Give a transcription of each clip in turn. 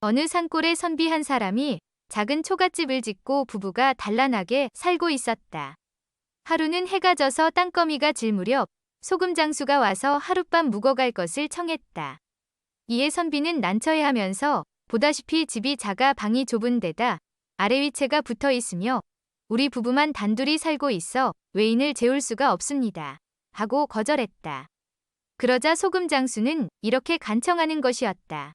어느 산골에 선비 한 사람이 작은 초가집을 짓고 부부가 단란하게 살고 있었다. 하루는 해가 져서 땅거미가 질 무렵 소금 장수가 와서 하룻밤 묵어갈 것을 청했다. 이에 선비는 난처해하면서 보다시피 집이 작아 방이 좁은 데다 아래 위치가 붙어 있으며 우리 부부만 단둘이 살고 있어 외인을 재울 수가 없습니다. 하고 거절했다. 그러자 소금 장수는 이렇게 간청하는 것이었다.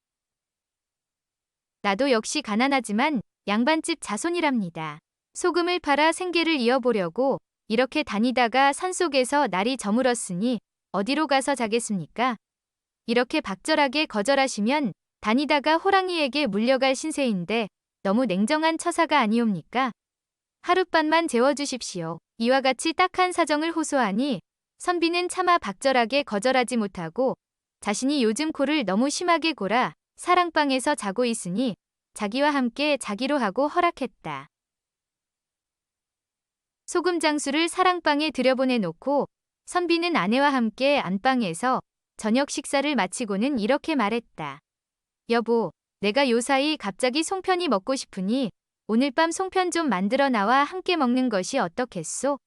나도 역시 가난하지만 양반집 자손이랍니다. 소금을 팔아 생계를 이어보려고 이렇게 다니다가 산속에서 날이 저물었으니 어디로 가서 자겠습니까? 이렇게 박절하게 거절하시면 다니다가 호랑이에게 물려갈 신세인데 너무 냉정한 처사가 아니옵니까? 하룻밤만 재워주십시오. 이와 같이 딱한 사정을 호소하니 선비는 차마 박절하게 거절하지 못하고 자신이 요즘 코를 너무 심하게 골아 사랑방에서 자고 있으니 자기와 함께 자기로 하고 허락했다. 소금 장수를 사랑방에 들여보내 놓고 선비는 아내와 함께 안방에서 저녁 식사를 마치고는 이렇게 말했다. 여보, 내가 요사이 갑자기 송편이 먹고 싶으니 오늘 밤 송편 좀 만들어 나와 함께 먹는 것이 어떻겠소?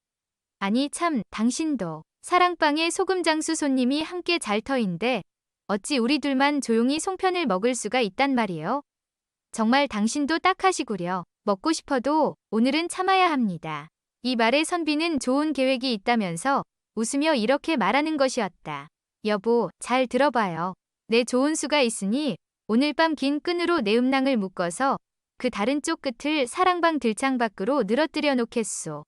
아니 참, 당신도 사랑방에 소금 장수 손님이 함께 잘 터인데 어찌 우리 둘만 조용히 송편을 먹을 수가 있단 말이요? 정말 당신도 딱 하시구려. 먹고 싶어도 오늘은 참아야 합니다. 이 말에 선비는 좋은 계획이 있다면서 웃으며 이렇게 말하는 것이었다. 여보, 잘 들어봐요. 내 좋은 수가 있으니 오늘 밤 긴 끈으로 내 음낭을 묶어서 그 다른 쪽 끝을 사랑방 들창 밖으로 늘어뜨려 놓겠소.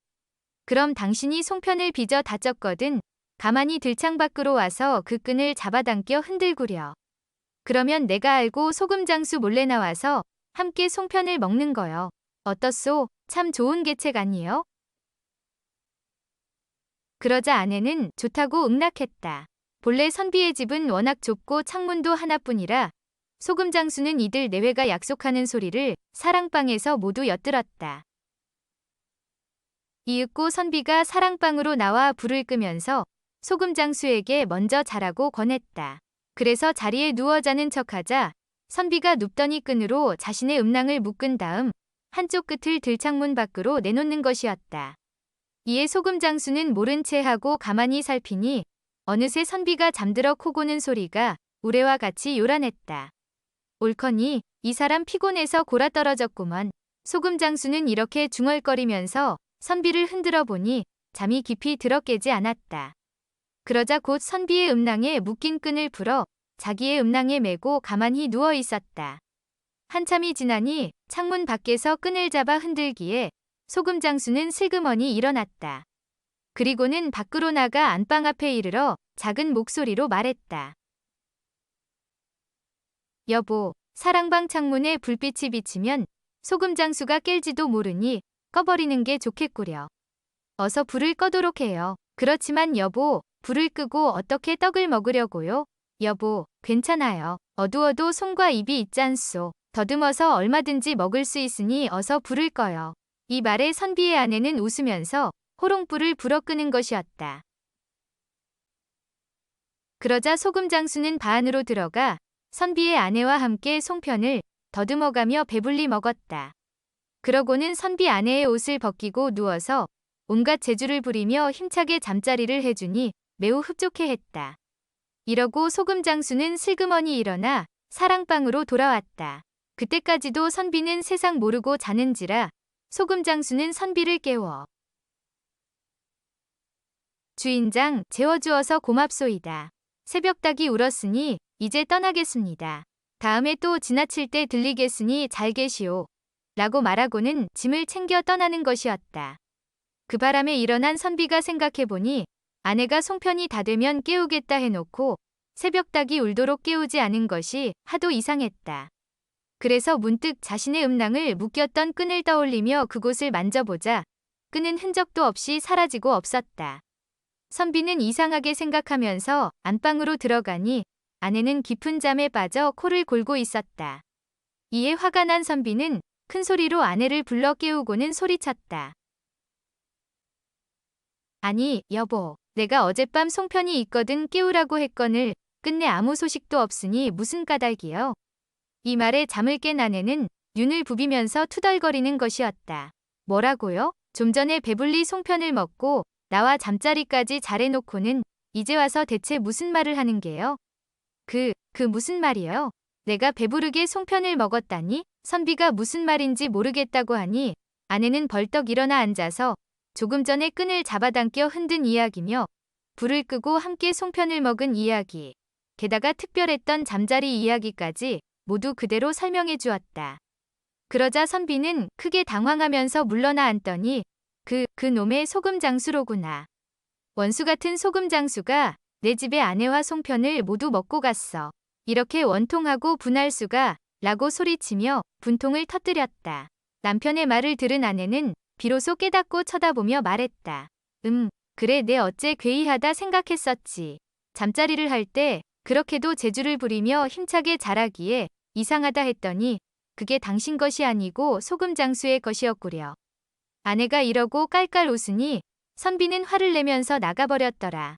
그럼 당신이 송편을 빚어 다쳤거든 가만히 들창 밖으로 와서 그 끈을 잡아당겨 흔들구려. 그러면 내가 알고 소금 장수 몰래 나와서 함께 송편을 먹는 거요. 어떻소? 참 좋은 계책 아니요? 그러자 아내는 좋다고 응낙했다. 본래 선비의 집은 워낙 좁고 창문도 하나뿐이라 소금 장수는 이들 내외가 약속하는 소리를 사랑방에서 모두 엿들었다. 이윽고 선비가 사랑방으로 나와 불을 끄면서 소금 장수에게 먼저 자라고 권했다. 그래서 자리에 누워 자는 척하자 선비가 눕더니 끈으로 자신의 음낭을 묶은 다음 한쪽 끝을 들창문 밖으로 내놓는 것이었다. 이에 소금 장수는 모른 채 하고 가만히 살피니 어느새 선비가 잠들어 코 고는 소리가 우레와 같이 요란했다. 옳거니 이 사람 피곤해서 골아 떨어졌구먼. 소금 장수는 이렇게 중얼거리면서 선비를 흔들어 보니 잠이 깊이 들어 깨지 않았다. 그러자 곧 선비의 음낭에 묶인 끈을 풀어 자기의 음낭에 메고 가만히 누워 있었다. 한참이 지나니 창문 밖에서 끈을 잡아 흔들기에 소금 장수는 슬그머니 일어났다. 그리고는 밖으로 나가 안방 앞에 이르러 작은 목소리로 말했다. 여보, 사랑방 창문에 불빛이 비치면 소금 장수가 깰지도 모르니 꺼버리는 게 좋겠구려. 어서 불을 꺼도록 해요. 그렇지만 여보, 불을 끄고 어떻게 떡을 먹으려고요? 여보, 괜찮아요. 어두워도 손과 입이 있잖소. 더듬어서 얼마든지 먹을 수 있으니 어서 불을 꺼요. 이 말에 선비의 아내는 웃으면서 호롱불을 불어 끄는 것이었다. 그러자 소금 장수는 바 안으로 들어가 선비의 아내와 함께 송편을 더듬어가며 배불리 먹었다. 그러고는 선비 아내의 옷을 벗기고 누워서 온갖 재주를 부리며 힘차게 잠자리를 해주니 매우 흡족해 했다. 이러고 소금 장수는 슬그머니 일어나 사랑방으로 돌아왔다. 그때까지도 선비는 세상 모르고 자는지라 소금 장수는 선비를 깨워 주인장 재워주어서 고맙소이다. 새벽닭이 울었으니 이제 떠나겠습니다. 다음에 또 지나칠 때 들리겠으니 잘 계시오. 라고 말하고는 짐을 챙겨 떠나는 것이었다. 그 바람에 일어난 선비가 생각해보니 아내가 송편이 다 되면 깨우겠다 해놓고 새벽닭이 울도록 깨우지 않은 것이 하도 이상했다. 그래서 문득 자신의 음낭을 묶였던 끈을 떠올리며 그곳을 만져보자 끈은 흔적도 없이 사라지고 없었다. 선비는 이상하게 생각하면서 안방으로 들어가니 아내는 깊은 잠에 빠져 코를 골고 있었다. 이에 화가 난 선비는 큰 소리로 아내를 불러 깨우고는 소리쳤다. 아니, 여보, 내가 어젯밤 송편이 있거든 깨우라고 했거늘 끝내 아무 소식도 없으니 무슨 까닭이요? 이 말에 잠을 깬 아내는 눈을 부비면서 투덜거리는 것이었다. 뭐라고요? 좀 전에 배불리 송편을 먹고 나와 잠자리까지 잘해놓고는 이제 와서 대체 무슨 말을 하는 게요? 그, 그 무슨 말이요? 내가 배부르게 송편을 먹었다니? 선비가 무슨 말인지 모르겠다고 하니 아내는 벌떡 일어나 앉아서 조금 전에 끈을 잡아당겨 흔든 이야기며 불을 끄고 함께 송편을 먹은 이야기, 게다가 특별했던 잠자리 이야기까지 모두 그대로 설명해 주었다. 그러자 선비는 크게 당황하면서 물러나 앉더니 그, 그 놈의 소금 장수로구나. 원수 같은 소금 장수가 내 집에 아내와 송편을 모두 먹고 갔어. 이렇게 원통하고 분할 수가 라고 소리치며 분통을 터뜨렸다. 남편의 말을 들은 아내는 비로소 깨닫고 쳐다보며 말했다. 음, 그래 내 어째 괴이하다 생각했었지. 잠자리를 할 때 그렇게도 재주를 부리며 힘차게 자라기에 이상하다 했더니 그게 당신 것이 아니고 소금 장수의 것이었구려. 아내가 이러고 깔깔 웃으니 선비는 화를 내면서 나가버렸더라.